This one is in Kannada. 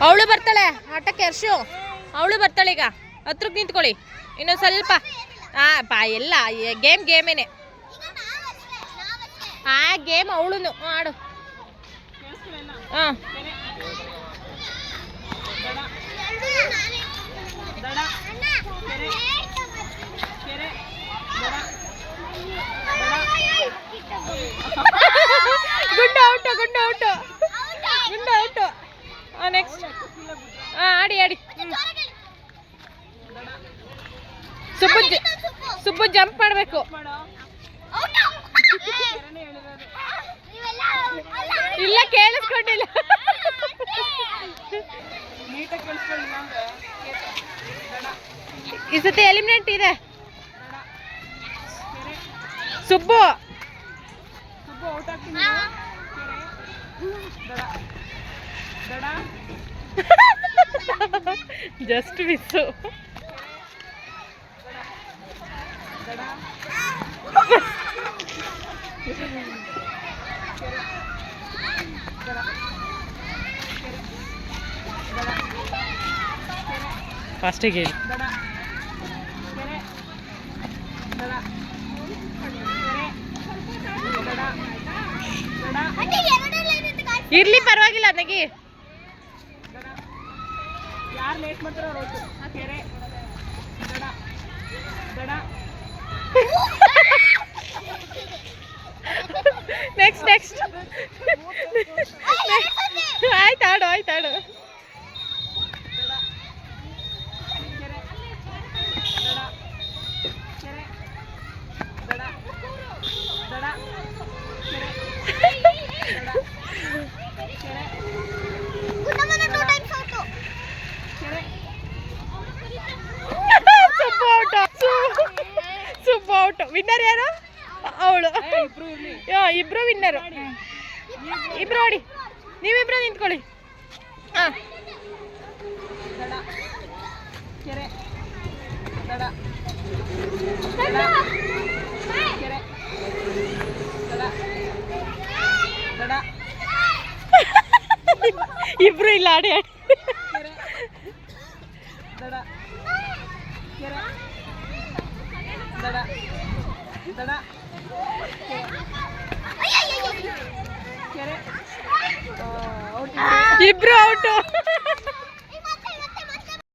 ಅವಳು ಬರ್ತಾಳೆ? ಆಟಕ್ಕೆ ಹರ್ಷು. ಅವಳು ಬರ್ತಾಳೆ ಈಗ. ಹತ್ರಕ್ಕೆ ನಿಂತ್ಕೊಳ್ಳಿ. ಇನ್ನೊಂದು ಸ್ವಲ್ಪ. ಹಾಂ ಪಾ ಎಲ್ಲ ಗೇಮ್ ಗೇಮೇನೆ. ಆ ಗೇಮ್ ಅವಳು ಆಡು. ಹಾಂ ಗುಂಡು ಔಟು ಗುಂಡು ಔಟು ಗುಂಡು ಔಟು ಹಾಂ ನೆಕ್ಸ್ಟ್ ಹಾಂ ಆಡಿ ಆಡಿ ಹ್ಮ್. ಸುಬ್ಬು ಜ- ಸುಬ್ಬು ಜಂಪ್ ಮಾಡಬೇಕು. ಇಲ್ಲ ಕೇಳಿಸ್ಕೊಂಡಿಲ್ಲ. ಈ ಸತಿ ಎಲಿಮಿನೇಟ್ ಇದೆ. ಸುಬ್ಬು. ಜಸ್ಟ್ ಮಿಸ್ಸು ಫಸ್ಟಿಗೆ ಇರ್ಲಿ ಪರವಾಗಿಲ್ಲ ನನಗೆ ಯಾರು ಲೇಟ್ ಮಾಡ್ತಾರೋ ಕೆರೆ. ನೆಕ್ಸ್ಟ್ ನೆಕ್ಸ್ಟ್ ಆಯ್ತು ಆಡು ಆಯ್ತು ಆಡು. ಸುಬ್ಬು ಔಟ್ ವಿನ್ನರ್ ಯಾರು? ಅವಳು ಏ, ಇಬ್ರು ಇರ್ಲಿ ಇಬ್ರು ವಿನ್ನರು ಇಬ್ರು ನೋಡಿ ನೀವಿಬ್ರು ನಿಂತ್ಕೊಳ್ಳಿ ಹಾಂ ದಡ ಕೆರೆ ದಡ ಕೆರೆ ದಡ ದಡ ಇಬ್ರು ಇಲ್ಲ ಆಡಿ ಆಡಿ ಕೆರೆ ದಡ ಕೆರೆ ದಡ ದಡ ಇಬ್ರು ಔಟು